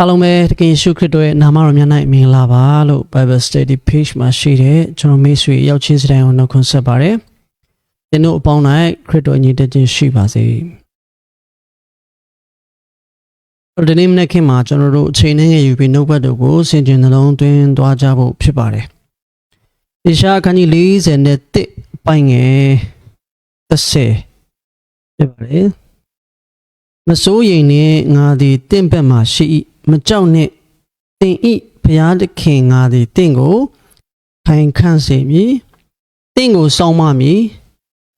အားလုံးပဲတကယ်ယေရှုခရစ်တော်ရဲ့နာမတော်မြတ်၌မင်္ဂလာပါလို့ Bible Study Page မှာရှိတဲ့ကျွန်တော်မိတ်ဆွေရောက်ချင်းစတိုင်းကိုနှုတ်ခွန်းဆက်ပါတယ်။သင်တို့အပေါင်း၌ခရစ်တော်ညီတတ်ခြင်းရှိပါစေ။ဒီနေ့မနေ့ခင်မှာကျွန်တော်တို့အချိန်နဲ့ယူပြီးနှုတ်ဘတ်တို့ကိုဆင်ခြင်နှလုံးသွင်းသွားကြဖို့ဖြစ်ပါတယ်။ေရှားအခန်းကြီး40နဲ့1ပိုင်းငယ်30ဖြစ်ပါတယ်။မစိုးရိမ်နဲ့ငါသည်တင့်ဘက်မှရှိ၏ မကြောက်နဲ့တင်ဤဘုရားသခင်ငါသည်တင့်ကိုခိုင်ခန့်စေမည်တင့်ကိုစောင့်မမည်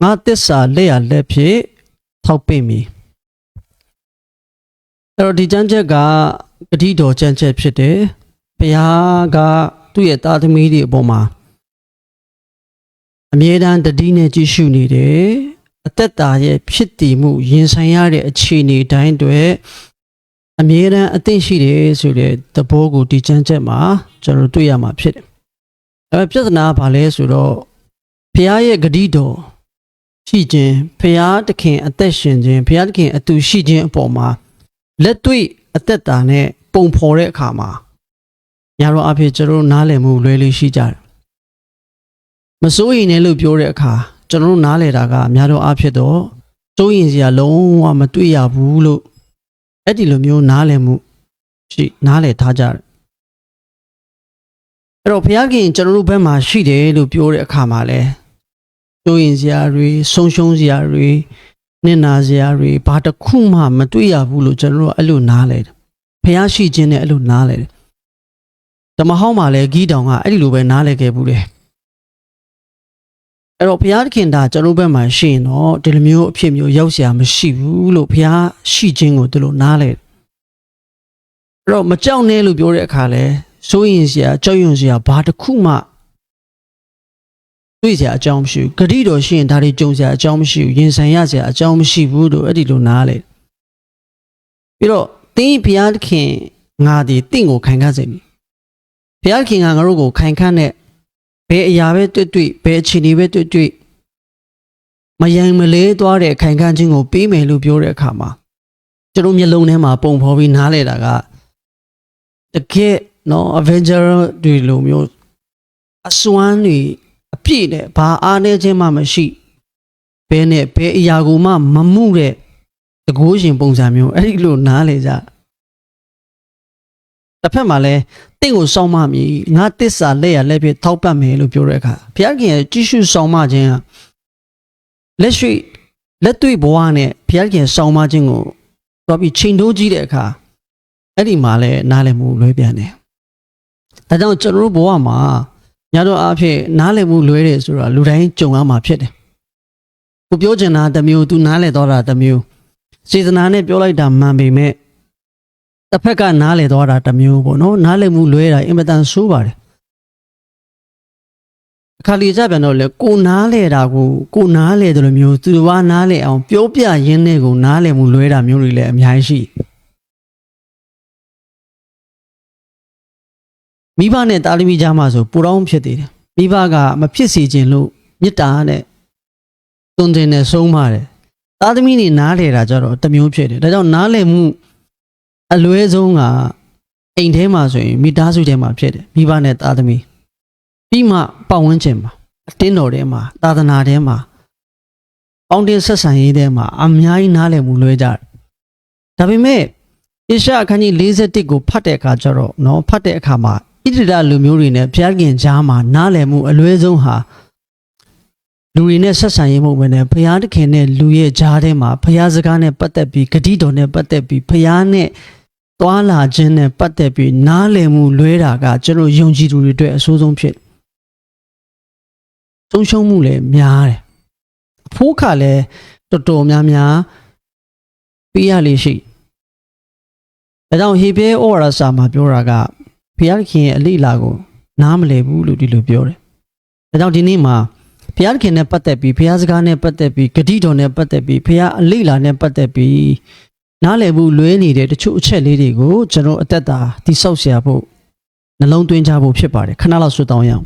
ငါတစ္ဆာလက်ရလက်ဖြင့်ထောက်ပင့်မည်အဲ့တော့ဒီကြမ်းချက်ကဂတိတော်ကြမ်းချက်ဖြစ်တယ်ဘုရားကသူ့ရဲ့သားသမီးတွေအပေါ်မှာအမြဲတမ်းတတိနဲ့ကြည့်ရှုနေတယ်အသက်တာရဲ့ဖြစ်တည်မှုရင်ဆိုင်ရတဲ့အခြေအနေတိုင်းတွေ အမြဲတမ်းအသင့်ရှိတယ်ဆိုတဲ့သဘောကိုဒီချမ်းချက်မှာကျွန်တော်တို့တွေ့ရမှာဖြစ်တယ်။အဲပြဿနာကဘာလဲဆိုတော့ဘုရားရဲ့ဂတိတော်ရှိခြင်းဘုရားသခင်အသက်ရှင်ခြင်းဘုရားသခင်အတူရှိခြင်းအပေါ်မှာလက်တွေ့အသက်တာနဲ့ပုံဖော်တဲ့အခါမှာညာတော့အဖြစ်ကျွန်တော်တို့နားလည်မှုလွဲလေးရှိကြတယ်။မစိုးရင်လည်းလို့ပြောတဲ့အခါကျွန်တော်တို့နားလည်တာကအများတော့အဖြစ်တော့စိုးရင်စရာလုံးဝမတွေ့ရဘူးလို့ အဲ့ဒီလိုမျိုးနားလည်မှုရှိနားလည်ထားကြတယ်အဲ့တော့ဘုရားခင်ကျွန်တော်တို့ဘက်မှာရှိတယ်လို့ပြောတဲ့အခါမှာလဲစိုးရင်စရာတွေဆုံးရှုံးစရာတွေနစ်နာစရာတွေဘာတစ်ခုမှမတွေ့ရဘူးလို့ကျွန်တော်တို့အဲ့လိုနားလဲတယ်ဘုရားရှိခြင်းနဲ့အဲ့လိုနားလဲတယ်ဓမ္မဟောင်းမှာလဲဂီးတောင်ကအဲ့ဒီလိုပဲနားလဲခဲ့ဘူးတယ် အဲ့တော့ဘုရားသခင်ဒါကျွန်တော်ဘက်မှာရှိရင်တော့ဒီလိုမျိုးအဖြစ်မျိုးရောက်เสียမရှိဘူးလို့ဘုရားရှိခြင်းကိုဒီလိုနားလဲအဲ့တော့မကြောက်နဲ့လို့ပြောတဲ့အခါလဲစိုးရင်เสียကြောက်ရွံ့เสียဘာတစ်ခုမှတွေ့เสียအကြောင်းမရှိဘူးဂတိတော်ရှိရင်ဒါတွေကြုံเสียအကြောင်းမရှိဘူးရင်ဆိုင်ရเสียအကြောင်းမရှိဘူးလို့အဲ့ဒီလိုနားလဲပြီးတော့တင်းဘုရားသခင်ငါဒီတင့်ကိုခိုင်ခန့်စေပြီဘုရားသခင်ကငါတို့ကိုခိုင်ခန့်တဲ့ ဘယ်အရာပဲတွေ့တွေ့ဘယ်အခြေအနေပဲတွေ့တွေ့မယံမလေးသွားတဲ့ခိုင်ခန့်ခြင်းကိုပေးမယ်လို့ပြောတဲ့အခါမှာကျွန်တော်မျက်လုံးထဲမှာပုံဖော်ပြီးနားလဲတာကတကယ်နော် Avenger တွေလိုမျိုးအစွမ်းတွေအပြည့်နဲ့ဘာအားနည်းခြင်းမှမရှိဘဲနဲ့ဘယ်အရာကိုမှမမှုတဲ့တကိုးရှင်ပုံစံမျိုးအဲ့ဒီလိုနားလေကြ တစ်ဖက်မှာလည်းတင့်ကိုစောင့်မမည်ငါတစ္ဆာလက်ရလက်ပြထောက်ပတ်မယ်လို့ပြောတဲ့အခါဘုရားခင်ရဲ့ကြည့်ရှုဆောင်မခြင်းကလက်ရှိလက်တွေ့ဘဝနဲ့ဘုရားခင်ဆောင်မခြင်းကိုတော့ပြီးချိန်တိုးကြည့်တဲ့အခါအဲ့ဒီမှာလည်းနားလည်မှုလွဲပြန်တယ်။ဒါကြောင့်ကျွန်တော်တို့ဘဝမှာညတော့အဖြစ်နားလည်မှုလွဲတယ်ဆိုတာလူတိုင်းကြုံရမှာဖြစ်တယ်။ကိုပြောချင်တာတစ်မျိုးသူနားလည်တော့တာတစ်မျိုးစေတနာနဲ့ပြောလိုက်တာမှန်ပေမဲ့ တစ်ဖက်ကနားလည်သွားတာတစ်မျိုးပေါ့နော်နားလည်မှုလွဲတာအင်မတန်ဆိုးပါတယ်အခါလီကြပြန်တော့လေကိုနားလဲတာကိုကိုနားလဲတယ်လို့မျိုးသူတော်ဘာနားလဲအောင်ပြောပြရင်းနဲ့ကိုနားလဲမှုလွဲတာမျိုးတွေလည်းအများကြီးရှိမိဘနဲ့တာလီမီကြားမှာဆိုပူတောင်းဖြစ်သေးတယ်မိဘကမဖြစ်စေခြင်းလို့မေတ္တာနဲ့တွင်တင်နဲ့ဆုံးပါတယ်သားသမီးတွေနားလဲတာကြတော့တစ်မျိုးဖြစ်တယ်ဒါကြောင့်နားလဲမှု အလွဲဆုံးကအိမ်ထဲမှာဆိုရင်မိသားစုထဲမှာဖြစ်တယ်မိဘနဲ့သားသမီးပြီးမှပတ်ဝန်းကျင်မှာအတင်းတော်ထဲမှာသာသနာထဲမှာအောင်တင်ဆက်ဆံရေးထဲမှာအများကြီးနားလည်မှုလွဲကြတယ်ဒါပေမဲ့ဣရှအခန်းကြီး41ကိုဖတ်တဲ့အခါကျတော့เนาะဖတ်တဲ့အခါမှာဣတိဒလူမျိုးတွေနဲ့ဘုရားခင်ကြားမှာနားလည်မှုအလွဲဆုံးဟာလူတွေနဲ့ဆက်ဆံရေးမဟုတ်ဘဲနဲ့ဘုရားသခင်နဲ့လူရဲ့ကြားထဲမှာဘုရားစကားနဲ့ပတ်သက်ပြီးဂတိတော်နဲ့ပတ်သက်ပြီးဘုရားနဲ့ သွားလာခြင်းနဲ့ပတ်သက်ပြီးနားလည်မှုလွဲတာကကျွန်တော်ယုံကြည်သူတွေအတွက်အဆိုးဆုံးဖြစ်ဆုံးရှုံးမှုလည်းများတယ်အဖိုးခလည်းတော်တော်များများပေးရလေရှိဒါကြောင့်ဟေဘဲဩဝါဒစာမှာပြောတာကဘုရားခင်ရဲ့အလိလာကို နားမလည်ဘူးလို့ဒီလိုပြောတယ်ဒါကြောင့်ဒီနေ့မှာဘုရားခင်နဲ့ပတ်သက်ပြီးဘုရားစကားနဲ့ပတ်သက်ပြီးဂတိတော်နဲ့ပတ်သက်ပြီးဘုရားအလိလာနဲ့ပတ်သက်ပြီး နားလည်ဖို့လွဲနေတဲ့တချို့အချက်လေးတွေကိုကျွန်တော်အသက်တာတိဆောက်เสียဖို့နှလုံးသွင်းကြဖို့ဖြစ်ပါတယ်ခဏလောက်ဆွတောင်းရအောင်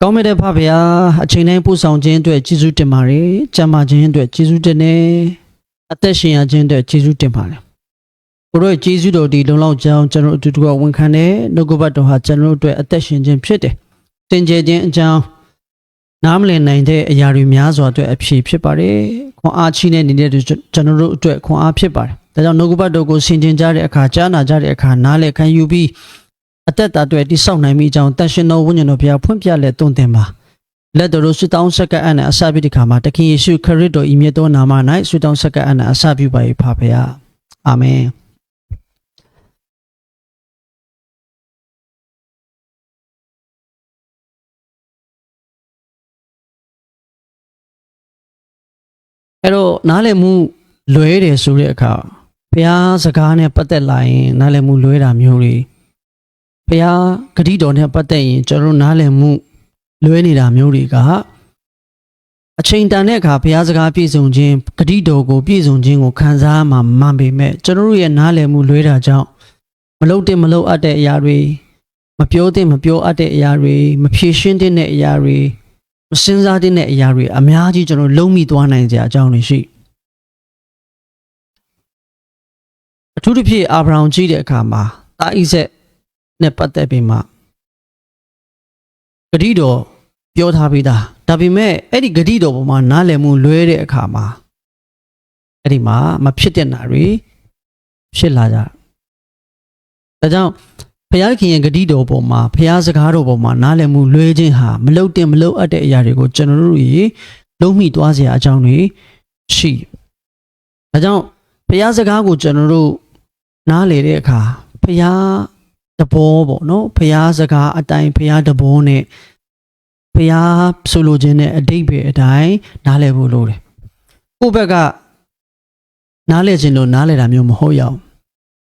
ကောင်းမြတ်တဲ့ဖဖရာအချိန်တိုင်းပို့ဆောင်ခြင်းအတွက်ကျေးဇူးတင်ပါတယ်ကြံ့မာခြင်းအတွက်ကျေးဇူးတင်တယ်အသက်ရှင်ရခြင်းအတွက်ကျေးဇူးတင်ပါတယ် ကိုရောကျေးဇူးတော်ဒီလုံလောက်ကြောင်းကျွန်တော်အတူတူကဝန်ခံတယ်နှုတ်ကပတ်တော်ဟာကျွန်တော်တို့အတွက်အသက်ရှင်ခြင်းဖြစ်တယ်သင်ကျေခြင်းအကြောင်း နားမလည်နိုင်တဲ့အရာတွေများစွာအတွက်အဖြေဖြစ်ပါတယ်ခွန်အားချီးတဲ့နေတဲ့ကျွန်တော်တို့အတွက်ခွန်အားဖြစ်ပါတယ်ဒါကြောင့်နှုတ်ကပတ်တော်ကိုဆင်ခြင်ကြတဲ့အခါကြားနာကြတဲ့အခါနားလည်ခံယူပြီးအသက်တာအတွက်တိဆောက်နိုင်မိကြောင်းတန်ရှင်တော်ဝိညာဉ်တော်ဘုရားဖွင့်ပြလက်သွန်သင်ပါလက်တော်ဆွတောင်းဆက်ကပ်အနအစပြုတဲ့ခါမှာတခင်ယေရှုခရစ်တော်ဤမြတ်သောနာမ၌ဆွတောင်းဆက်ကပ်အနအစပြုပါ၏ဖပါဗျာအာမင် အဲ့တော့နားလည်မှုလွဲတယ်ဆိုတဲ့အခါဘုရားစကားနဲ့ပတ်သက်လာရင်နားလည်မှုလွဲတာမျိုးတွေဘုရားဂတိတော်နဲ့ပတ်သက်ရင်ကျွန်တော်တို့နားလည်မှုလွဲနေတာမျိုးတွေကအချိန်တန်တဲ့အခါဘုရားစကားပြည့်စုံခြင်းဂတိတော်ကိုပြည့်စုံခြင်းကိုခံစားမှမှန်ပေမဲ့ကျွန်တော်တို့ရဲ့နားလည်မှုလွဲတာကြောင့်မလုတ်တင်မလုတ်အပ်တဲ့အရာတွေမပြောသင့်မပြောအပ်တဲ့အရာတွေမဖြေရှင်းတဲ့အရာတွေ မစင်စားတဲ့အရာတွေအများကြီးကျွန်တော်လုံးမိသွားနိုင်ကြအကြောင်းတွေရှိအထူးသဖြင့်အာဗြဟံကြည့်တဲ့အခါမှာတာဣဇက်နဲ့ပတ်သက်ပြီးမှဂတိတော်ပြောထားပြီးသားဒါပေမဲ့အဲ့ဒီဂတိတော်ပေါ်မှာနားလည်မှုလွဲတဲ့အခါမှာအဲ့ဒီမှာမဖြစ်တဲ့နာတွေဖြစ်လာကြဒါကြောင့် ဘုရားခင်ရဲ့ဂတိတော်ပေါ်မှာဘုရားစကားတော်ပေါ်မှာနားလည်မှုလွဲခြင်းဟာမလုတ်တင်မလုတ်အပ်တဲ့အရာတွေကိုကျွန်တော်တို့ရေလုံးမိသွားစရာအကြောင်းတွေရှိဒါကြောင့်ဘုရားစကားကိုကျွန်တော်တို့နားလေတဲ့အခါဘုရားတဘောပေါ့နော်ဘုရားစကားအတိုင်းဘုရားတဘောနဲ့ဘုရားဆိုလိုခြင်းနဲ့အတိတ်ပဲအတိုင်းနားလည်ဖို့လိုတယ်ကိုယ့်ဘက်ကနားလည်ခြင်းလို့နားလည်တာမျိုးမဟုတ်ရအောင်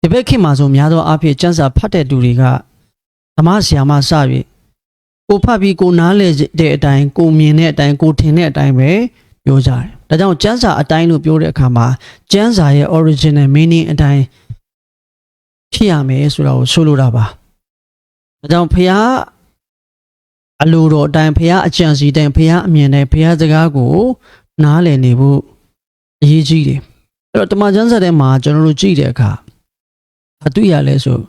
ဒီဘက်ခင်မှာဆိုများသောအားဖြင့်စံစာဖတ်တဲ့သူတွေကဓမ္မဆရာမစပြီးကိုဖတ်ပြီးကိုနားလည်တဲ့အတိုင်းကိုမြင်တဲ့အတိုင်းကိုထင်တဲ့အတိုင်းပဲပြောကြတယ်ဒါကြောင့်စံစာအတိုင်းလို့ပြောတဲ့အခါမှာစံစာရဲ့ original meaning အတိုင်းဖြစ်ရမယ်ဆိုတာကိုဆိုလိုတာပါဒါကြောင့်ဖះအလိုတော်အတိုင်းဖះအကြံစီတိုင်းဖះအမြင်တိုင်းဖះစကားကို နားလည်နေဖို့အရေးကြီးတယ်အဲ့တော့တမန်ကျမ်းစာထဲမှာကျွန်တော်တို့ကြည့်တဲ့အခါ အတွေ့ရလဲဆို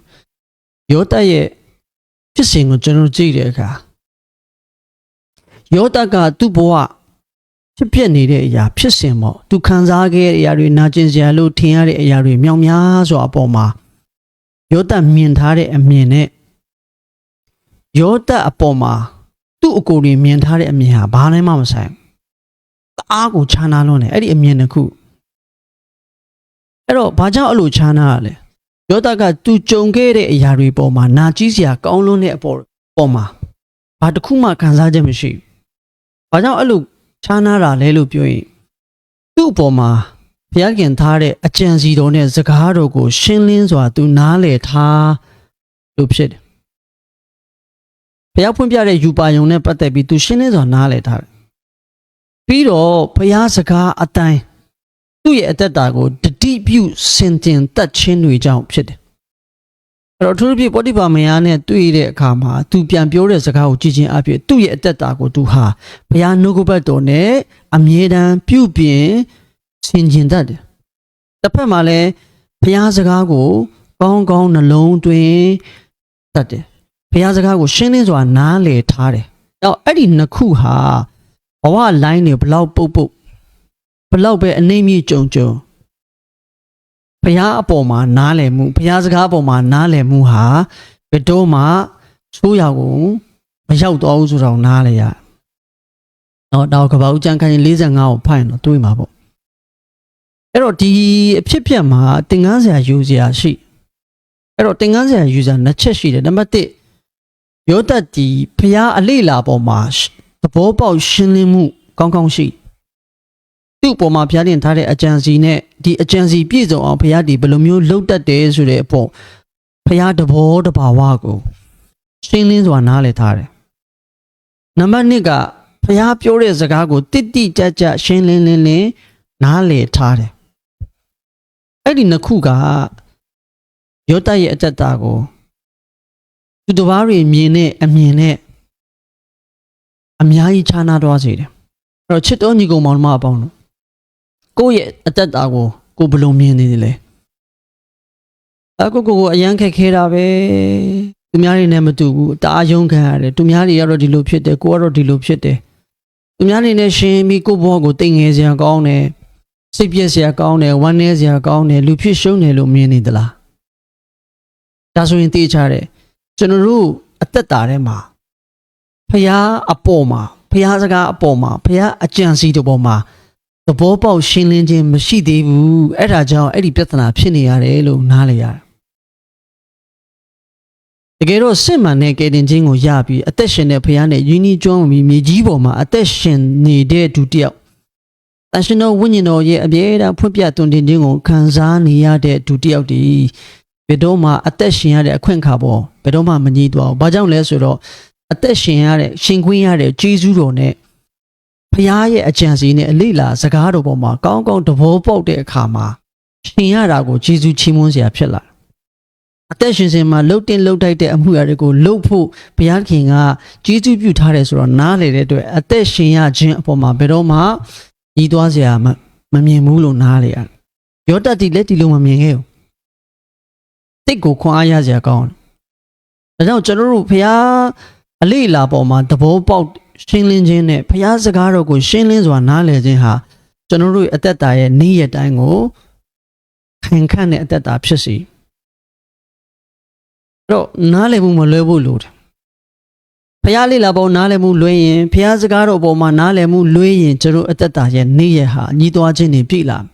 ယောသရဲ့ဖြစ်စဉ်ကိုကျွန်တော်တို့ကြည့်တဲ့အခါယောသကသူ့ဘဝဖြစ်ပြနေတဲ့အရာဖြစ်စဉ်ပေါ့သူခံစားခဲ့တဲ့အရာတွေနာကျင်စရာလို့ထင်ရတဲ့အရာတွေမြောင်များစွာအပေါ်မှာယောသမြင်ထားတဲ့အမြင်နဲ့ယောသအပေါ်မှာသူ့အကိုတွေမြင်ထားတဲ့အမြင်ဟာဘာနဲ့မှမဆိုင်ဘူးအားကိုခြားနာလွန်းတယ်အဲ့ဒီအမြင်တစ်ခုအဲ့တော့ဘာကြောင့်အဲ့လိုခြားနာရလဲ ယောသကသူကြုံခဲ့တဲ့အရာတွေပေါ်မှာနာကြီးစရာကောင်းလွန်းတဲ့အပေါ်ပေါ်မှာဘာတစ်ခုမှခံစားချက်မရှိဘူးဘာကြောင့်အဲ့လိုခြားနာတာလဲလို့ပြောရင်သူ့အပေါ်မှာဘုရားခင်ထားတဲ့အကြံစီတော်နဲ့စကားတော်ကို ရှင်းလင်းစွာသူနားလည်ထားလို့ဖြစ်တယ်ဘုရားဖွင့်ပြတဲ့ယူပါယုံနဲ့ပတ်သက်ပြီးသူရှင်းလင်းစွာနားလည်ထားတယ်ပြီးတော့ဘုရားစကားအတိုင်းသူ့ရဲ့အသက်တာကိုတ တိပြုစင်တင်တတ်ခြင်းတွေကြောင့်ဖြစ်တယ်အဲ့တော့သူတို့ပြပောတိပါမယားနဲ့တွေ့တဲ့အခါမှာသူပြန်ပြောတဲ့စကားကိုကြည့်ချင်းအဖြစ်သူ့ရဲ့အသက်တာကိုသူဟာဘုရားနှုတ်ကပတ်တော်နဲ့အမြဲတမ်းပြုပြင်ဆင်ခြင်တတ်တယ်တစ်ဖက်မှာလည်းဘုရားစကားကို ကောင်းကောင်းနှလုံးသွင်းတတ်တယ်ဘုရားစကားကိုရှင်းလင်းစွာနားလည်ထားတယ်တော့အဲ့ဒီနှစ်ခုဟာဘဝလိုင်းတွေဘလောက်ပုတ်ပုတ်ဘလောက်ပဲအနေမြင့်ကြုံကြုံ ဘုရားအပေါ်မှာနားလည်မှုဘုရားစကားအပေါ်မှာနားလည်မှုဟာဘယ်တော့မှဆိုးရကိုမရောက်တော့ဘူးဆိုတော့နားလည်ရတော့တော့ကပ္ပဦးကျမ်းခန်းကြီး45ကိုဖတ်ရင်တော့တွေးမှာပေါ့အဲ့တော့ဒီအဖြစ်ပြက်မှာသင်္ကန်းစရာယူစရာရှိအဲ့တော့သင်္ကန်းစရာယူစရာနှစ်ချက်ရှိတယ်နံပါတ်1ယောသတ်ဒီဖျားအလေးလာပေါ်မှာသဘောပေါက်ရှင်းလင်းမှု ကောင်းကောင်းရှိ သူ့ပေါ်မှာဖျားတင်ထားတဲ့အကြံစီနဲ့ဒီအကြံစီပြည့်စုံအောင်ဖျားဒီဘယ်လိုမျိုးလှုပ်တတ်တယ်ဆိုတဲ့အပေါ်ဖျားတဘောတဘာဝကိုရှင်းလင်းစွာနားလည်ထားတယ်နံပါတ်2ကဖျားပြောတဲ့စကားကိုတိတိကျကျရှင်းလင်းလင်းလင်းနားလည်ထားတယ်အဲ့ဒီနှစ်ခုကယောတရဲ့အသက်တာကိုသူတစ်ပါးတွေမြင်တဲ့အမြင်နဲ့အများကြီးခြားနာသွားစေတယ်အဲ့တော့ချစ်တော်ညီကောင်မောင်မအပေါင်းတို့ ကိုယ့်ရဲ့အသက်တာကိုကိုဘယ်လိုမြင်နေသလဲအကိုကိုကိုအရန်ခက်ခဲတာပဲသူများတွေနဲ့မတူဘူးတအားယုံခံရတယ်သူများတွေကတော့ဒီလိုဖြစ်တယ်ကိုကတော့ဒီလိုဖြစ်တယ်သူများတွေနဲ့ရှင်ပြီးကိုဘောကိုတိတ်ငယ်စရာကောင်းတယ်စိတ်ပြည့်စရာကောင်းတယ်ဝမ်းနည်းစရာကောင်းတယ်လူဖြစ်ရှုံးတယ်လို့မြင်နေသလားဒါဆိုရင်သိချတယ်ကျွန်တော်တို့အသက်တာထဲမှာဖះအပေါ်မှာဖះစကားအပေါ်မှာဖះအကြံစီတဲ့ပေါ်မှာ သဘောပေါက်ရှင်းလင်းခြင်းမရှိသေးဘူးအဲ့ဒါကြောင့်အဲ့ဒီပြဿနာဖြစ်နေရတယ်လို့နားလေရတယ်တကယ်တော့စစ်မှန်တဲ့ကယ်တင်ခြင်းကိုရပြီးအသက်ရှင်တဲ့ဖះနဲ့ယဉ်ဤကျွမ်းပြီးမြေကြီးပေါ်မှာအသက်ရှင်နေတဲ့ဒုတိယတန်ရှင်တော်ဝိညာဉ်တော်ရဲ့အပြည့်အစုံဖွင့်ပြတွင်တင်ခြင်းကိုခံစားနေရတဲ့ဒုတိယဒီဘယ်တော့မှအသက်ရှင်ရတဲ့အခွင့်အခါပေါ်ဘယ်တော့မှမငြီးသွားဘူး။ဘာကြောင့်လဲဆိုတော့အသက်ရှင်ရတဲ့ရှင်ခွင့်ရတဲ့ဂျေဇုတော်နဲ့ ဖခင်ရဲ့အကြံစီနဲ့အလေးလာစကားတော်ပေါ်မှာကောင်းကောင်းသဘောပေါက်တဲ့အခါမှာရှင်ရတာကိုဂျေဇုချီးမွမ်းစရာဖြစ်လာတယ်။အသက်ရှင်စဉ်မှာလှုပ်တင်လှုပ်တိုက်တဲ့အမှုရာတွေကိုလှုပ်ဖို့ဘုရားခင်ကဂျေဇုပြုထားတယ်ဆိုတော့နားလေတဲ့အတွက်အသက်ရှင်ရခြင်းအပေါ်မှာဘယ်တော့မှညီးသွားစရာမမမြင်ဘူးလို့နားလေရတယ်။ယောတတ်တီလက်တီလုံးမမြင်ခဲ့ဘူး။တိတ်ကိုခွန်အားရစရာကောင်းတယ်။ဒါကြောင့်ကျွန်တော်တို့ဘုရားအလေးအလာပေါ်မှာသဘောပေါက် ရှင်းလင်းခြင်းနဲ့ဘုရားစကားတော်ကိုရှင်းလင်းစွာနားလည်ခြင်းဟာကျွန်တော်တို့ရဲ့အသက်တာရဲ့နေ့ရက်တိုင်းကိုခံခန့်တဲ့အသက်တာဖြစ်စီအဲ့တော့နားလည်မှုမလွဲဖို့လိုတယ်ဘုရားလေးလာပေါ်နားလည်မှုလွဲရင်ဘုရားစကားတော်ပေါ်မှာနားလည်မှုလွဲရင်ကျွန်တော်အသက်တာရဲ့နေ့ရက်ဟာညီးသွားခြင်းနေပြီလား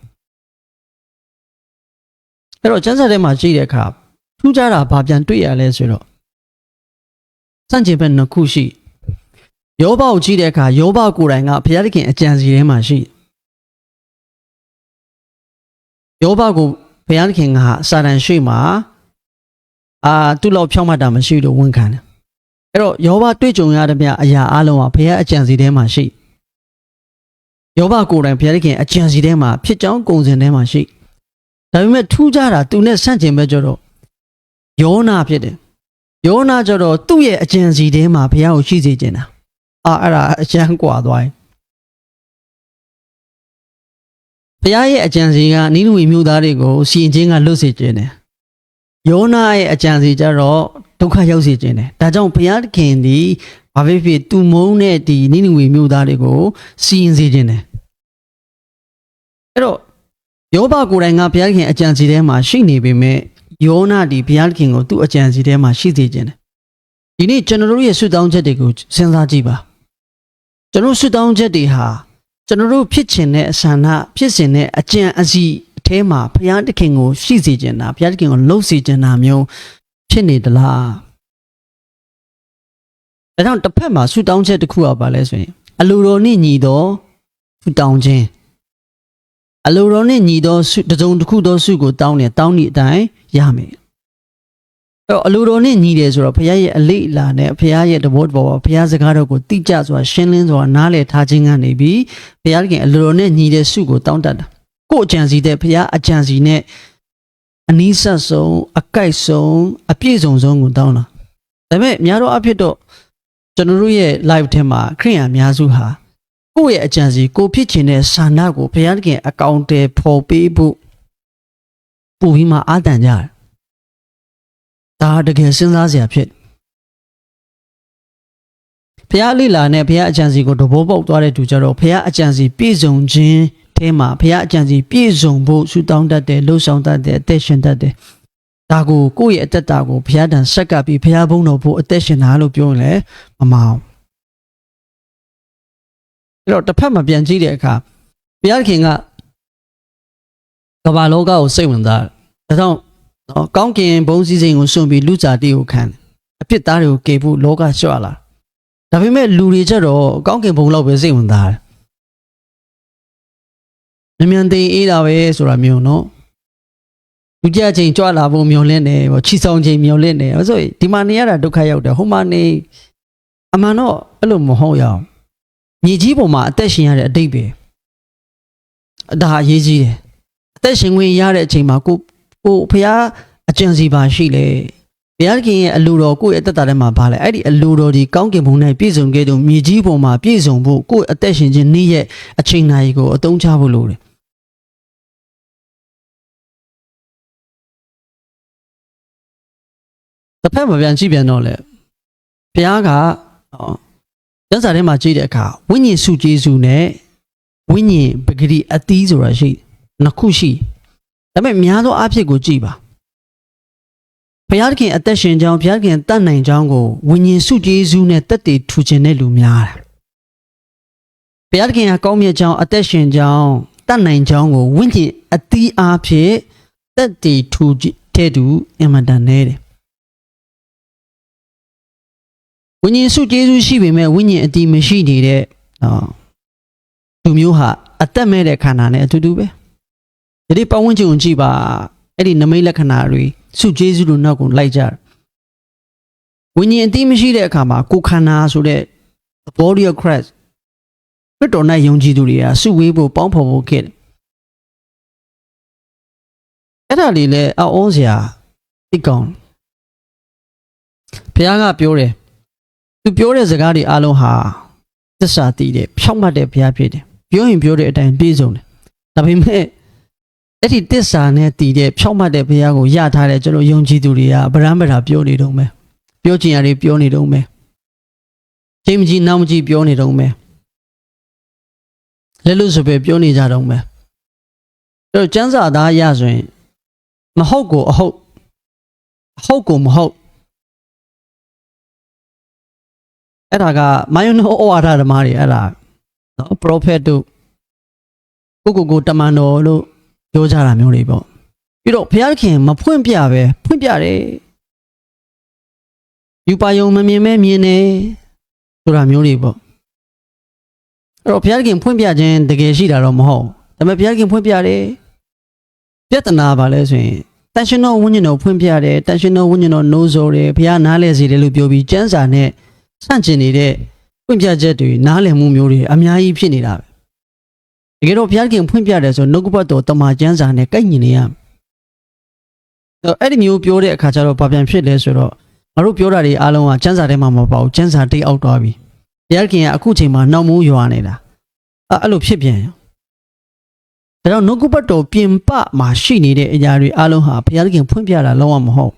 အဲ့တော့ကျမ်းစာထဲမှာကြည့်တဲ့အခါထူးခြားတာဘာပြန်တွေ့ရလဲဆိုတော့စန့်ကျင်ဘက်နှစ်ခုရှိယော ဘကိုကြည့်တဲ့အခါယောဘကိုယ်တိုင်ကဘုရားသခင်အကြံစီထဲမှာရှိယောဘကိုဘုရားသခင်ကစာတန်ရှိမှာအာသူ့လောက်ဖြောင်းမှတ်တာမရှိလို့ဝန်ခံတယ်အဲ့တော့ယောဘတွေ့ကြုံရတဲ့မြအရာအလုံးကဘုရားအကြံစီထဲမှာရှိယောဘကိုယ်တိုင်ဘုရားသခင်အကြံစီထဲမှာဖြစ်ကြောင်းကုံစင်ထဲမှာရှိဒါပေမဲ့ထူးခြားတာသူနဲ့ဆန့်ကျင်ဘက်ကျတော့ယောနာဖြစ်တယ်ယောနာကျတော့သူ့ရဲ့အကြံစီထဲမှာဘုရားကိုရှိစေခြင်းတာ အာအဲ့ဒါအကျန်းကွာသွားရင်ဘုရားရဲ့အကြံစီကနိနဝေမျိုးသားတွေကိုစီရင်ခြင်းကလွတ်စေခြင်းတယ်ယောနာရဲ့အကြံစီကြတော့ဒုက္ခရောက်စေခြင်းတယ်ဒါကြောင့်ဘုရားသခင်ဒီဘာဖြစ်ဖြစ်သူမုန်းတဲ့ဒီနိနဝေမျိုးသားတွေကိုစီရင်စေခြင်းတယ်အဲ့တော့ယောဘကိုယ်တိုင်ကဘုရားသခင်အကြံစီထဲမှာရှိနေပေမဲ့ယောနာဒီဘုရားသခင်ကိုသူ့အကြံစီထဲမှာရှိစေခြင်းတယ်ဒီနေ့ကျွန်တော်တို့ရဲ့ဆုတောင်းချက်တွေကိုစဉ်းစားကြည့်ပါ ကျွန်တော်ဆုတောင်းချက်တွေဟာကျွန်တော်တို့ဖြစ်ချင်တဲ့အဆန္ဒဖြစ်စဉ်တဲ့အကြံအစီအထဲမှာဘုရားသခင်ကိုရှိစေခြင်းတာဘုရားသခင်ကိုလှုပ်စေခြင်းတာမျိုးဖြစ်နေသလားဒါကြောင့်တစ်ဖက်မှာဆုတောင်းချက်တစ်ခုကပါလဲဆိုရင်အလိုတော်နဲ့ညီတော်ဆုတောင်းခြင်းအလိုတော်နဲ့ညီတော်ဆုတစ်စုံတစ်ခုသောဆုကိုတောင်းနေတောင်းနေအတိုင်းရမယ်အဲ့ တော့အလိုတော်နဲ့ညီတယ်ဆိုတော့ဘုရားရဲ့အလေးအလာနဲ့ဘုရားရဲ့တဘောတဘောဘုရားစကားတော်ကိုတိကျစွာရှင်းလင်းစွာနားလည်ထားခြင်းကနေပြီးဘုရားခင်အလိုတော်နဲ့ညီတဲ့ဆုကိုတောင်းတတ်တာကို့အကြံစီတဲ့ဘုရားအကြံစီနဲ့အနီးဆက်ဆုံးအကိုက်ဆုံးအပြည့်စုံဆုံးကိုတောင်းတာဒါပေမဲ့များတော့အဖြစ်တော့ကျွန်တော်တို့ရဲ့ live ထဲမှာခရိယံအများစုဟာကိုယ့်ရဲ့အကြံစီကိုဖြစ်ချင်တဲ့ဆန္ဒကိုဘုရားခင်အကောင့်တွေပေါ်ပေးဖို့ပူပြီးမှအာတန်ကြတယ် ဒါတကယ်စဉ်းစားစရာဖြစ်ဖះလိလာနဲ့ဖះအကြံစီကိုတဘောပေါက်သွားတဲ့သူကြတော့ဖះအကြံစီပြည့်စုံခြင်းအဲမှာဖះအကြံစီပြည့်စုံဖို့ဆူတောင်းတတ်တယ်လှုပ်ဆောင်တတ်တယ်အသက်ရှင်တတ်တယ်ဒါကိုကိုယ့်ရဲ့အသက်တာကိုဘုရားတန်ဆက်ကပ်ပြီးဘုရားဘုန်းတော်ဖို့အသက်ရှင်တာလို့ပြောရင်လည်းမမအောင်အဲ့တော့တစ်ဖက်မှာပြန်ကြည့်တဲ့အခါဘုရားခင်ကကမ္ဘာလောကကိုစိတ်ဝင်စားတယ်ဒါကြောင့် နော်ကောင်းကင်ဘုံစည်းစိမ်ကိုစွန့်ပြီးလူစားတီးကိုခံတယ်အပြစ်သားတွေကိုကေဖို့လောကလျှော့လာဒါပေမဲ့လူတွေကြတော့ကောင်းကင်ဘုံလောက်ပဲစိတ်ဝင်စားတယ်မြန်မြန်သိအေးတာပဲဆိုတာမျိုးနော်လူကြချင်းကြွလာဖို့မျောလင့်တယ်ပေါ့ချီဆောင်ချင်းမျောလင့်တယ်ဆိုရင်ဒီမှာနေရတာဒုက္ခရောက်တယ်ဟိုမှာနေအမှန်တော့အဲ့လိုမဟုတ်ရအောင်မြေကြီးပေါ်မှာအသက်ရှင်ရတဲ့အတိတ်ပဲဒါအရေးကြီးတယ်အသက်ရှင်ခွင့်ရတဲ့အချိန်မှာကို ကိုဖះအကြံစီပါရှိလေဘုရားခင်ရဲ့အလိုတော်ကိုယ့်ရဲ့အသက်တာထဲမှာပါလဲအဲ့ဒီအလိုတော်ဒီကောင်းကင်ဘုံ၌ပြည့်စုံခဲ့တဲ့မြေကြီးပေါ်မှာပြည့်စုံဖို့ကိုယ့်အသက်ရှင်ခြင်းနေ့ရဲ့အချိန်တိုင်းကိုအသုံးချဖို့လိုတယ်တစ်ဖက်မှာပြန်ကြည့်ပြန်တော့လေဘုရားကဟောကျမ်းစာထဲမှာကြည့်တဲ့အခါဝိညာဉ်စုကျေးဇူးနဲ့ဝိညာဉ်ပဂတိအသီးဆိုတာရှိတယ်နှစ်ခုရှိတယ် ဒါပေမဲ့များသောအားဖြင့်ကိုကြည့်ပါဘုရားသခင်အသက်ရှင်ကြောင်းဘုရားသခင်တတ်နိုင်ကြောင်းကိုဝိညာဉ်စုကျေးဇူးနဲ့တက်တည်ထူခြင်းတဲ့လူများတယ်ဘုရားသခင်ကကောင်းမြတ်ကြောင်းအသက်ရှင်ကြောင်းတတ်နိုင်ကြောင်းကိုဝိညာဉ်အသီးအားဖြင့်တက်တည်ထူတဲ့သူအင်မတန်နေတယ်ဝိညာဉ်စုကျေးဇူးရှိပေမဲ့ဝိညာဉ်အတီးမရှိနေတဲ့နော်လူမျိုးဟာအသက်မဲ့တဲ့ခန္ဓာနဲ့အတူတူပဲ ဒီဒီပတ်ဝန်းကျင်ကိုကြည့်ပါအဲ့ဒီနမိတ်လက္ခဏာတွေစုကျေးဇူးတို့နောက်ကိုလိုက်ကြတယ်ဝိညာဉ်အတီးမရှိတဲ့အခါမှာကိုယ်ခန္ဓာဆိုတဲ့ the body of Christ ခရစ်တော်၌ယုံကြည်သူတွေကစုဝေးဖို့ပေါင်းဖော်ဖို့ခဲ့တယ်အဲ့ဒါလေးလဲအောင်းစရာသိကောင်းဘုရားကပြောတယ်သူပြောတဲ့စကားတွေအားလုံးဟာသစ္စာတည်တယ်ဖြောင့်မတ်တဲ့ဘုရားဖြစ်တယ်ပြောရင်ပြောတဲ့အတိုင်းပြည့်စုံတယ်ဒါပေမဲ့ အဲ့ဒီသစ္စာနဲ့တည်တဲ့ဖြောင့်မတ်တဲ့ဘုရားကိုယထားတဲ့ကျွန်တော်ယုံကြည်သူတွေကဗရမ်းဗရာပြောနေတော့မယ်ပြောချင်ရတွေပြောနေတော့မယ်ချိန်မကြီးနောက်မကြီးပြောနေတော့မယ်လက်လို့ဆိုပဲပြောနေကြတော့မယ်အဲ့တော့ကျမ်းစာသားရဆိုရင်မဟုတ်ကိုအဟုတ်အဟုတ်ကိုမဟုတ်အဲ့ဒါကမိုင်းနိုဩဝါဒဓမ္မတွေအဲ့ဒါနော် prophet တို့ကိုကိုကိုတမန်တော်လို့ ပြောကြတာမျိုးတွေပေါ့ပြီးတော့ဘုရားခင်မဖွင့်ပြပဲဖွင့်ပြတယ်ယူပါယုံမမြင်မဲမြင်နေဆိုတာမျိုးတွေပေါ့အဲ့တော့ဘုရားခင်ဖွင့်ပြခြင်းတကယ်ရှိတာတော့မဟုတ်ဒါပေမဲ့ဘုရားခင်ဖွင့်ပြတယ်ပြဿနာပါလဲဆိုရင်တန်ရှင်တော်ဝိညာဉ်တော်ဖွင့်ပြတယ်တန်ရှင်တော်ဝိညာဉ်တော်နိုးဆိုတယ်ဘုရားနားလဲစေတယ်လို့ပြောပြီးကျမ်းစာနဲ့ဆန့်ကျင်နေတဲ့ဖွင့်ပြချက်တွေနားလည်မှုမျိုးတွေအများကြီးဖြစ်နေတာပဲ တကယ်တော့ဘုရားခင်ဖွင့်ပြတယ်ဆိုနှုတ်ကပတ်တော်တမန်ကျမ်းစာနဲ့ကိုက်ညီနေရမယ်အဲ့ဒီမျိုးပြောတဲ့အခါကျတော့ဘာပြန်ဖြစ်လဲဆိုတော့ငါတို့ပြောတာတွေအားလုံးကကျမ်းစာထဲမှာမပေါ့ကျမ်းစာတိတ်အောက်သွားပြီဘုရားခင်ကအခုချိန်မှာနှောက်မိုးရွာနေတာအဲ့လိုဖြစ်ပြန်ဒါကြောင့်နှုတ်ကပတ်တော်ပြင်ပမှာရှိနေတဲ့အရာတွေအားလုံးဟာဘုရားခင်ဖွင့်ပြတာလုံးဝမဟုတ်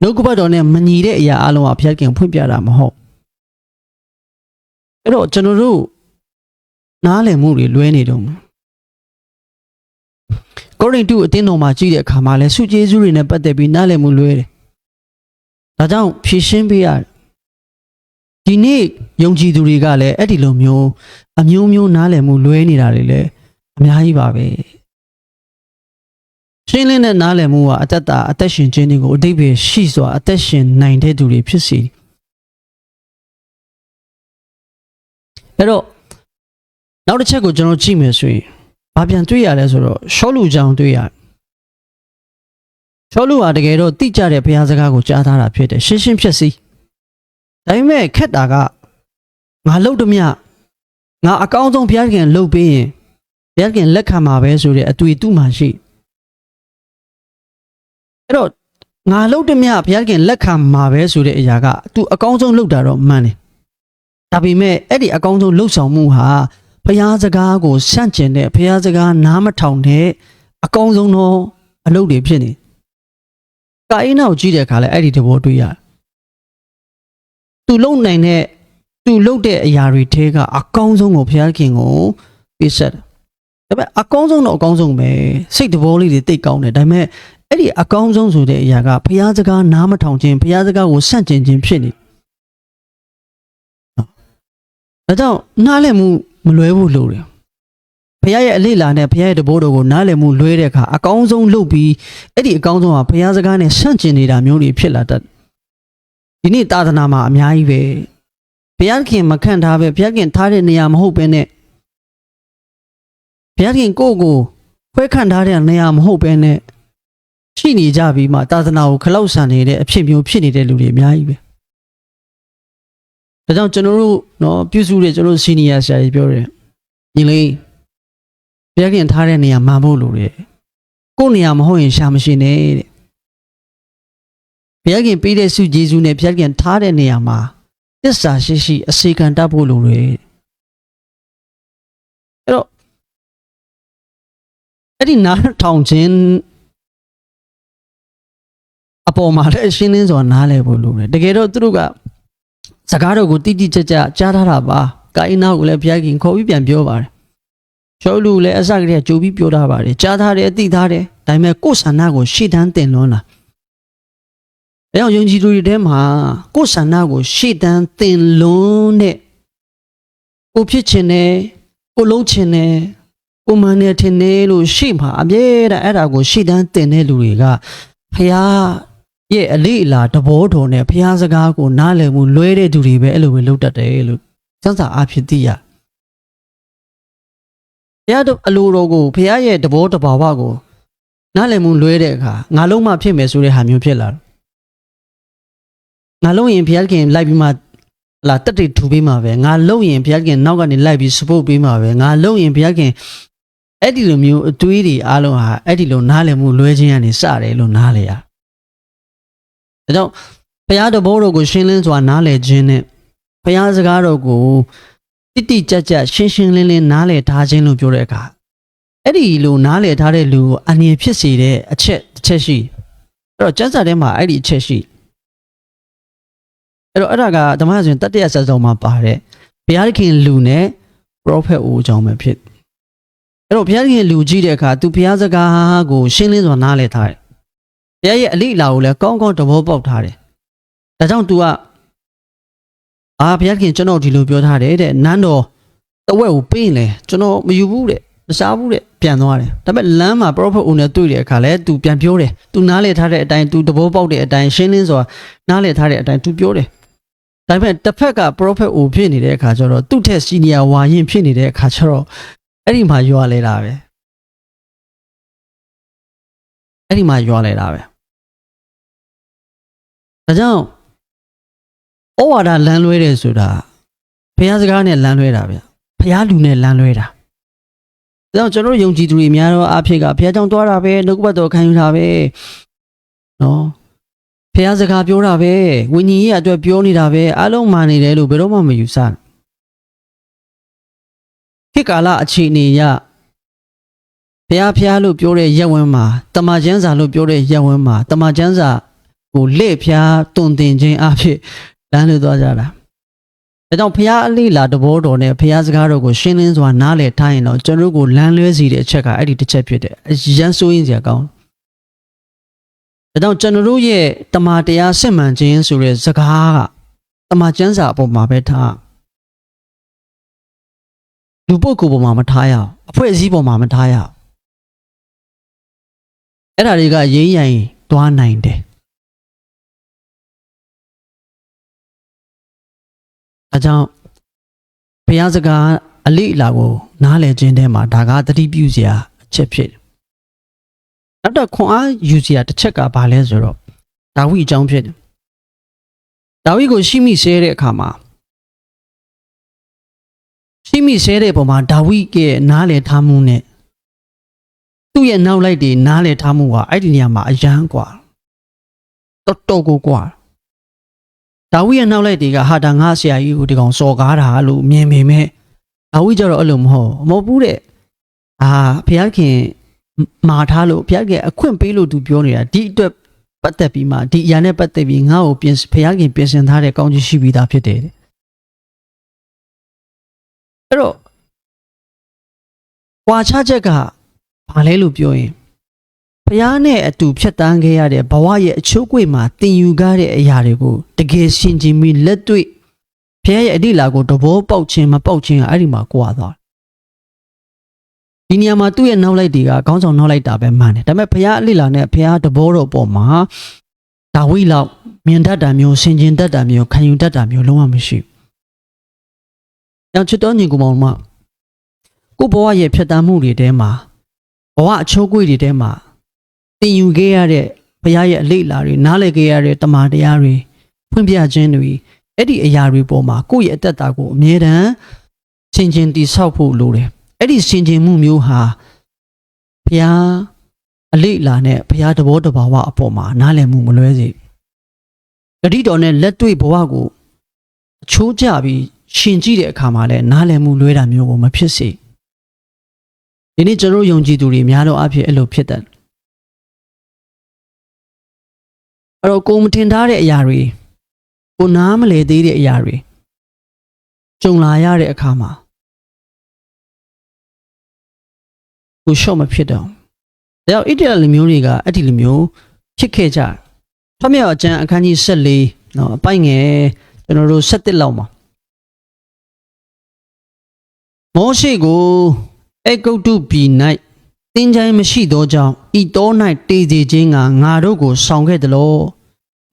နှုတ်ကပတ်တော်နဲ့မညီတဲ့အရာအားလုံးဟာဘုရားခင်ဖွင့်ပြတာမဟုတ်အဲ့တော့ကျွန်တော်တို့ နားလည်မှုတွေလွဲနေတော့မှာကိုရိန္တုအသင်းတော်မှာကြည့်တဲ့အခါမှာလဲစုကျေးဇူးတွေနဲ့ပတ်သက်ပြီးနားလည်မှုလွဲတယ်ဒါကြောင့်ဖြည့်ရှင်းပေးရတယ်ဒီနေ့ယုံကြည်သူတွေကလည်းအဲ့ဒီလိုမျိုးအမျိုးမျိုးနားလည်မှုလွဲနေတာတွေလည်းအများကြီးပါပဲရှင်းလင်းတဲ့နားလည်မှုကအသက်တာအသက်ရှင်ခြင်းတွေကိုအတိတ်ပဲရှိစွာအသက်ရှင်နိုင်တဲ့သူတွေဖြစ်စီအဲ့တော့ နောက်တစ်ချက်ကိုကျွန်တော်ကြည့်မယ်ဆိုရင်ဘာပြန်တွေ့ရလဲဆိုတော့ရှောလူကြောင်တွေ့ရရှောလူဟာတကယ်တော့တိကျတဲ့ဘုရားစကားကိုကြားထားတာဖြစ်တယ်ရှင်းရှင်းဖြစ်စီဒါပေမဲ့ခက်တာကငါလှုပ်တမျှငါအကောင်းဆုံးဘုရားခင်လှုပ်ပေးရင်ဘုရားခင်လက်ခံမှာပဲဆိုတဲ့အတွေ့အတူမှရှိအဲ့တော့ငါလှုပ်တမျှဘုရားခင်လက်ခံမှာပဲဆိုတဲ့အရာကသူအကောင်းဆုံးလှုပ်တာတော့မှန်တယ်ဒါပေမဲ့အဲ့ဒီအကောင်းဆုံးလှုပ်ဆောင်မှုဟာ ဘုရားစကားကိုဆန့်ကျင်တဲ့ဘုရားစကားနားမထောင်တဲ့အကောင်းဆုံးသောအလုပ်တွေဖြစ်နေကာအိနောက်ကြည့်တဲ့အခါလဲအဲ့ဒီတဘောတွေ့ရတယ်သူလုံနိုင်တဲ့သူလုံတဲ့အရာတွေထဲကအကောင်းဆုံးကိုဘုရားခင်ကိုပေးဆက်တယ်ဒါပေမဲ့အကောင်းဆုံးတော့အကောင်းဆုံးပဲစိတ်တဘောလေးတွေတိတ်ကောင်းတယ်ဒါပေမဲ့အဲ့ဒီအကောင်းဆုံးဆိုတဲ့အရာကဘုရားစကားနားမထောင်ခြင်းဘုရားစကားကိုဆန့်ကျင်ခြင်းဖြစ်နေဒါကြောင့်နားလည်မှု မလွဲဘူးလို့တယ်ဘုရားရဲ့အလေးလာနဲ့ဘုရားရဲ့တဘိုးတော်ကိုနားလည်မှုလွဲတဲ့အခါအကောင်းဆုံးလုပ်ပြီးအဲ့ဒီအကောင်းဆုံးကဘုရားစကားနဲ့ဆန့်ကျင်နေတာမျိုးတွေဖြစ်လာတတ်ဒီနေ့သာသနာမှာအများကြီးပဲဘုရားခင်မခန့်ထားပဲဘုရားခင်ထားတဲ့နေရာမဟုတ်ပဲနဲ့ဘုရားခင်ကိုယ့်ကိုခွဲခန့်ထားတဲ့နေရာမဟုတ်ပဲနဲ့ရှိနေကြပြီးမှသာသနာကိုခလောက်ဆန်နေတဲ့အဖြစ်မျိုးဖြစ်နေတဲ့လူတွေအများကြီးပဲ ဒါကြောင့်ကျွန်တော်တို့နော်ပြုစုတဲ့ကျွန်တော်တို့စီနီယာဆရာကြီးပြောတယ်ညီလေးဘုရားခင်ထားတဲ့နေရာမှာဖို့လို့တဲ့ကို့နေရာမဟုတ်ရင်ရှာမရှင်နဲ့တဲ့ဘုရားခင်ပေးတဲ့ဆုကျေးဇူးနဲ့ဘုရားခင်ထားတဲ့နေရာမှာတစ္ဆာရှိရှိအစီကံတတ်ဖို့လိုတယ်အဲ့တော့အဲ့ဒီနားထောင်ခြင်းအပေါ်မှာလည်းရှင်းလင်းစွာနားလည်ဖို့လိုတယ်တကယ်တော့သူတို့က စကားတော်ကိုတိတိကျကျကြားထားတာပါကိုင်းနာကိုလည်းဘုရားခင်ခေါ်ပြီးပြန်ပြောပါတယ်ရှောလူလည်းအစကတည်းကကြိုပြီးပြောထားပါတယ်ကြားထားတယ်အသိထားတယ်ဒါပေမဲ့ကိုယ်ဆန္ဒကိုရှေ့တန်းတင်လွန်းလာအဲကြောင့်ယုံကြည်သူတွေထဲမှာကိုယ်ဆန္ဒကိုရှေ့တန်းတင်လွန်းတဲ့ကိုဖြစ်ချင်တယ်ကိုလုံးချင်တယ်ကိုမန်နေထင်တယ်လို့ရှေ့မှာအမြဲတမ်းအဲ့ဒါကိုရှေ့တန်းတင်တဲ့လူတွေကဖះ ရဲ့အလေးအလာတဘောတော်နဲ့ဖះစကားကိုနားလည်မှုလွဲတဲ့သူတွေပဲအဲ့လိုပဲလုပ်တတ်တယ်လို့စံစာအဖြစ်သိရဖះတို့အလိုတော်ကိုဖះရဲ့တဘောတဘာဝကိုနားလည်မှုလွဲတဲ့အခါငါလုံးမဖြစ်မယ်ဆိုတဲ့ဟာမျိုးဖြစ်လာတယ်ငါလုံးရင်ဖះခင်လိုက်ပြီးမှလာတက်တိထူပေးမှာပဲငါလုံးရင်ဘုရားခင်နောက်ကနေလိုက်ပြီး support ပေးမှာပဲငါလုံးရင်ဘုရားခင်အဲ့ဒီလိုမျိုးအတွေးတွေအားလုံးဟာအဲ့ဒီလိုနားလည်မှုလွဲခြင်းကနေစတယ်လို့နားလည်ရ ဒါကြောင့်ဘုရားတဘောတော်ကိုရှင်းလင်းစွာနားလည်ခြင်းနဲ့ဘုရားစကားတော်ကိုတိတိကျကျရှင်းရှင်းလင်းလင်းနားလည်ထားခြင်းလို့ပြောတဲ့အခါအဲ့ဒီလိုနားလည်ထားတဲ့လူကိုအငြင်းဖြစ်စေတဲ့အချက်တစ်ချက်ရှိအဲ့တော့ကျမ်းစာထဲမှာအဲ့ဒီအချက်ရှိအဲ့တော့အဲ့ဒါကဓမ္မဆိုရင်တတ္တရဆက်စုံမှာပါတဲ့ဘုရားသခင်လူနဲ့ prophet ဦးအကြောင်းပဲဖြစ်အဲ့တော့ဘုရားသခင်လူကြည့်တဲ့အခါသူဘုရားစကားကိုရှင်းလင်းစွာနားလည်ထားတယ် ဘုရားရဲ့အလိအလာကိုလည်းကောင်းကောင်းသဘောပေါက်ထားတယ်ဒါကြောင့် तू ကအာဘုရားခင်ကျွန်တော်ဒီလိုပြောထားတယ်တဲ့နန်းတော်တဝက်ကိုပေးရင်လေကျွန်တော်မယူဘူးတဲ့မစားဘူးတဲ့ပြန်သွားတယ်ဒါပေမဲ့လမ်းမှာ prophet ဦးနဲ့တွေ့တဲ့အခါလဲသူပြန်ပြောတယ်သူနားလေထားတဲ့အတိုင်းသူသဘောပေါက်တဲ့အတိုင်းရှင်းလင်းစွာနားလေထားတဲ့အတိုင်းသူပြောတယ်ဒါပေမဲ့တစ်ဖက်က prophet ဦးဖြစ်နေတဲ့အခါကျတော့သူ့ထက် senior ဝါရင်ဖြစ်နေတဲ့အခါကျတော့အဲ့ဒီမှာရွာလဲတာပဲအဲ့ဒီမှာရွာလဲတာပဲ ဒါကြောင့်ဩဝါဒလမ်းလွဲတယ်ဆိုတာဘုရားစကားနဲ့လမ်းလွဲတာဗျဘုရားလူနဲ့လမ်းလွဲတာဒါကြောင့်ကျွန်တော်တို့ယုံကြည်သူတွေများတော့အဖြစ်ကဘုရားကြောင့်တွားတာပဲနှုတ်ကပတ်တော်ခံယူတာပဲနော်ဖះစကားပြောတာပဲဝိညာဉ်ရေးအတွက်ပြောနေတာပဲအလုံးမှန်နေတယ်လို့ဘယ်တော့မှမယူဆဘူးခေတ်ကာလအခြေအနေရဖះဖះလို့ပြောတဲ့ရက်ဝန်းမှာတမန်ကျမ်းစာလို့ပြောတဲ့ရက်ဝန်းမှာတမန်ကျမ်းစာ ကိုလက်ဖះတုံတင်ခြင်းအဖြစ်လမ်းလို့သွားကြတာဒါကြောင့်ဖះအလေးလာတဘောတော်နဲ့ဖះစကားတော်ကိုရှင်းလင်းစွာနားလည်ထားရင်တော့ကျွန်တော်တို့ကိုလမ်းလွဲစီတဲ့အချက်ကအဲ့ဒီတစ်ချက်ဖြစ်တယ်အရန်စိုးရင်စရာကောင်းတယ်ဒါကြောင့်ကျွန်တော်တို့ရဲ့တမာတရားစစ်မှန်ခြင်းဆိုတဲ့စကားကတမာကျမ်းစာအပေါ်မှာပဲထားလူပုဂ္ဂိုလ်ပေါ်မှာမထားရအောင်အဖွဲ့အစည်းပေါ်မှာမထားရအောင်အဲ့ဒါတွေကရင်းရင်သွားနိုင်တယ် အဲကြောင့်ဘုရားစကားအလိအလာကိုနားလည်ခြင်းထဲမှာဒါကသတိပြုစရာအချက်ဖြစ်တယ် နောက်တော့ခွန်အားယူစရာတစ်ချက်ကဘာလဲဆိုတော့ဒါဝိအကြောင်းဖြစ်တယ်။ဒါဝိကိုရှိမိဆဲတဲ့အခါမှာရှိမိဆဲတဲ့ပုံမှာဒါဝိရဲ့နားလည်ထားမှုနဲ့သူ့ရဲ့နောက်လိုက်တွေနားလည်ထားမှုဟာအဲ့ဒီနေရာမှာအယမ်းกว่าတော်တော်ကိုกว่า ဒါဝိရဲ့နောက်လိုက်တွေကဟာတာငါဆရာကြီးကိုဒီကောင်စော်ကားတာလို့မြင်ပေမဲ့ဒါဝိကျတော့အဲ့လိုမဟုတ်မဟုတ်ဘူးတဲ့အာဘုရားခင်မာထားလို့ဘုရားကအခွင့်ပေးလို့သူပြောနေတာဒီအတွက်ပတ်သက်ပြီးမှဒီအရာနဲ့ပတ်သက်ပြီးငါ့ကိုပြင်ဘုရားခင်ပြင်ဆင်ထားတဲ့ကောင်းချီးရှိပြီးသားဖြစ်တယ်တဲ့အဲ့တော့ဝါချချက်ကဘာလဲလို့ပြောရင် ဘုရားနဲ့အတူဖြတ်တန်းခဲ့ရတဲ့ဘဝရဲ့အချိုးကွေ့မှာတင်ယူကားတဲ့အရာတွေကိုတကယ်ရှင်းချင်းပြီးလက်တွေ့ဘုရားရဲ့အတိအလာကိုတဘောပေါက်ခြင်းမပေါက်ခြင်းကအဲ့ဒီမှာကြွားသွားတယ်ဒီနေရာမှာသူ့ရဲ့နောက်လိုက်တွေကခေါင်းဆောင်နောက်လိုက်တာပဲမှန်တယ်ဒါပေမဲ့ဘုရားအလိလာနဲ့ဘုရားတဘောတော်ပေါ်မှာဒါဝိလောက်မြင်တတ်တာမျိုးဆင်ခြင်တတ်တာမျိုးခံယူတတ်တာမျိုးလုံးဝမရှိဘူး။ကြောင့်ချစ်တော်ညီကောင်မကိုဘဝရဲ့ဖြတ်တန်းမှုတွေထဲမှာဘဝအချိုးကွေ့တွေထဲမှာ တင်ယူခဲ့ရတဲ့ဘုရားရဲ့အလိလာတွေနားလည်ခဲ့ရတဲ့တမန်တရားတွေဖွင့်ပြခြင်းတွေအဲ့ဒီအရာတွေပေါ်မှာကိုယ့်ရဲ့အသက်တာကိုအမြဲတမ်းဆင်ခြင်တည်ဆောက်ဖို့လိုတယ်။အဲ့ဒီစင်ကြင်မှုမျိုးဟာဘုရားအလိအလာနဲ့ဘုရားတဘောတဘာဝအပေါ်မှာနားလည်မှုမလွဲစေဂတိတော်နဲ့လက်တွေ့ဘဝကိုအချိုးကျပြီးရှင်ကြည့်တဲ့အခါမှာလည်းနားလည်မှုလွဲတာမျိုးကိုမဖြစ်စေဒီနေ့ကျွန်တော်ယုံကြည်သူတွေများတော့အဖြစ်အဲ့လိုဖြစ်တယ် အဲ့တော့ကိုမတင်ထားတဲ့အရာတွေကိုနားမလဲသေးတဲ့အရာတွေကြုံလာရတဲ့အခါမှာကိုရှော့မဖြစ်တော့ဘူးဒါကြောင့်ဣတရလူမျိုးတွေကအဲ့ဒီလူမျိုးဖြစ်ခဲ့ကြတယ်ဖတ်မြောက်အကျမ်းအခန်းကြီး14နော်အပိုင်ငယ်ကျွန်တော်တို့17လောက်မှာမောရှိကိုအေဂုတ်တုပြည်၌ တင်းချိုင်းမရှိသောကြောင့်ဤတော၌တေးသေးခြင်းကငါတို့ကိုဆောင်ခဲ့တယ်လို့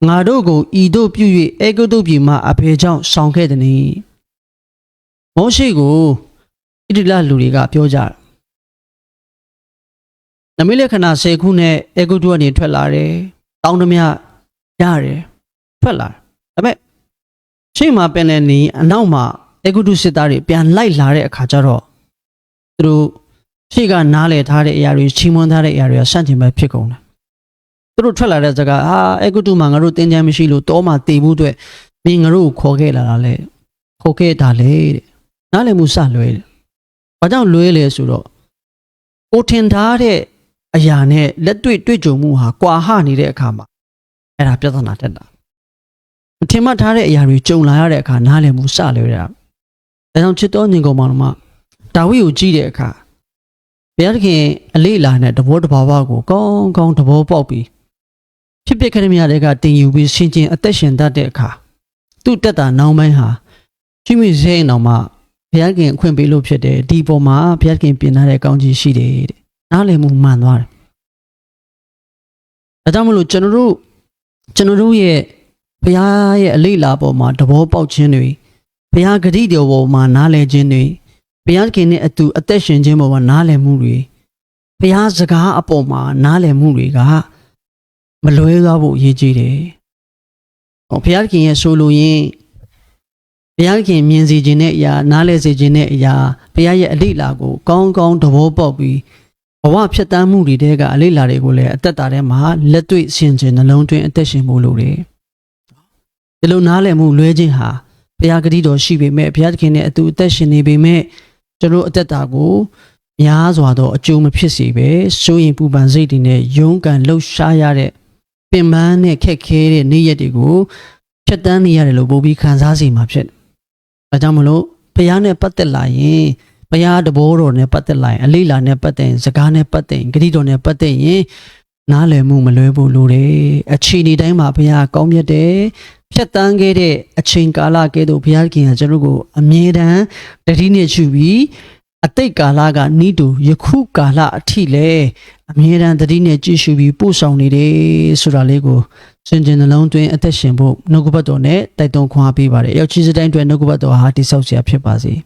ငါတို့ကိုဤတို့ပြု၍အေဂုတ်တုပြည်မှအဖေကြောင့်ဆောင်ခဲ့တယ်နီမောရှိကိုဣတိလလူတွေကပြောကြတယ်နမိလက္ခဏာ10ခုနဲ့အေဂုတ်တုကနေထွက်လာတယ်တောင်းတမြရတယ်ထွက်လာတယ်ဒါပေမဲ့ချိန်မှာပင်လည်းနေအနောက်မှာအေဂုတ်တုစစ်သားတွေပြန်လိုက်လာတဲ့အခါကျတော့သူတို့ ရှေ့ကနားလည်ထားတဲ့အရာတွေချီးမွမ်းထားတဲ့အရာတွေကဆန့်ကျင်ဘက်ဖြစ်ကုန်တယ်သူတို့ထွက်လာတဲ့စကားဟာအေဂုတ်တုမှာငါတို့တင်းချမ်းမရှိလို့တောမှာတည်ဖို့အတွက်မင်းငါတို့ကိုခေါ်ခဲ့လာတာလေခေါ်ခဲ့တာလေတဲ့နားလည်မှုစလွဲတယ်ဘာကြောင့်လွဲလဲဆိုတော့ကိုထင်ထားတဲ့အရာနဲ့လက်တွေ့တွေ့ကြုံမှုဟာကွာဟနေတဲ့အခါမှာအဲ့ဒါပြဿနာတက်တာမထင်မှတ်ထားတဲ့အရာတွေကြုံလာရတဲ့အခါနားလည်မှုစလွဲတာဒါကြောင့်ချစ်တော်ညီကောင်မောင်တို့မှဒါဝိကိုကြည့်တဲ့အခါ ဘုရားသခင်အလေးလာတဲ့တဘောတဘာဝကိုကောင်းကောင်းတဘောပေါက်ပြီးဖြစ်ဖြစ်ခရမြတဲ့ကတင်ယူပြီးရှင်းချင်းအသက်ရှင်တတ်တဲ့အခါသူ့တက်တာနောင်ပိုင်းဟာရှိမိစေအောင်မှဘုရားခင်အခွင့်ပေးလို့ဖြစ်တယ်ဒီပေါ်မှာဘုရားခင်ပြင်ထားတဲ့ကောင်းကြီးရှိတယ်တဲ့နားလည်မှုမှန်သွားတယ်ဒါကြောင့်မလို့ကျွန်တော်တို့ကျွန်တော်တို့ရဲ့ဘုရားရဲ့အလေးလာပေါ်မှာတဘောပေါက်ခြင်းတွေဘုရားဂတိတော်ပေါ်မှာနားလည်ခြင်းတွေ ဘုရားခင်နဲ့အတူအသက်ရှင်ခြင်းပေါ်မှာနားလည်မှုတွေဘုရားစကားအပေါ်မှာနားလည်မှုတွေကမလွဲသွားဖို့အရေးကြီးတယ်။ဟောဘုရားခင်ရဲ့ဆိုလိုရင်းဘုရားခင်မြင်စေခြင်းတဲ့အရာနားလည်စေခြင်းတဲ့အရာဘုရားရဲ့အလေးလာကိုကောင်းကောင်းသဘောပေါက်ပြီးဘဝဖြတ်တန်းမှုတွေတဲကအလေးလာတွေကိုလည်းအသက်တာထဲမှာလက်တွေ့ဆင်ခြင်နှလုံးသွင်းအသက်ရှင်ဖို့လိုတယ်။ဒီလိုနားလည်မှုလွဲခြင်းဟာဘုရားဂတိတော်ရှိပေမဲ့ဘုရားသခင်နဲ့အတူအသက်ရှင်နေပေမဲ့ ကျွန်တော်အသက်တာကိုများစွာသောအကျိုးမဖြစ်စေပဲစိုးရင်ပူပန်စိတ်တွေနဲ့ယုံကန်လှုပ်ရှားရတဲ့ပင်ပန်းနဲ့ခက်ခဲတဲ့နေ့ရက်တွေကိုဖြတ်တန်းနေရတယ်လို့ပို့ပြီးခံစားစီမှာဖြစ်တယ်။ဒါကြောင့်မလို့ဘုရားနဲ့ပတ်သက်လာရင်ဘုရားတဘောတော်နဲ့ပတ်သက်လာရင်အလေးလာနဲ့ပတ်သက်ရင်စကားနဲ့ပတ်သက်ရင်ဂတိတော်နဲ့ပတ်သက်ရင်နားလည်မှုမလွဲဖို့လိုတယ်။အချိန်ဒီတိုင်းမှာဘုရားကောင်းမြတ်တယ်။ ဖြတ်တန်းခဲ့တဲ့အချိန်ကာလကဲ့သို့ဘုရားခင်ကကျွန်တော်ကိုအမြဲတမ်းတတိနဲ့ချူပြီးအတိတ်ကာလကနိတူယခုကာလအထိလဲအမြဲတမ်းတတိနဲ့ကြည့်ရှုပြီးပို့ဆောင်နေတယ်ဆိုတာလေးကိုစင်ကြင်နှလုံးသွင်းအသက်ရှင်ဖို့နှုတ်ကပတ်တော်နဲ့တိုက်တွန်းခွန်အားပေးပါတယ်။ရောက်ချီစတိုင်းအတွက်နှုတ်ကပတ်တော်ဟာတိဆောက်ဆရာဖြစ်ပါစေ။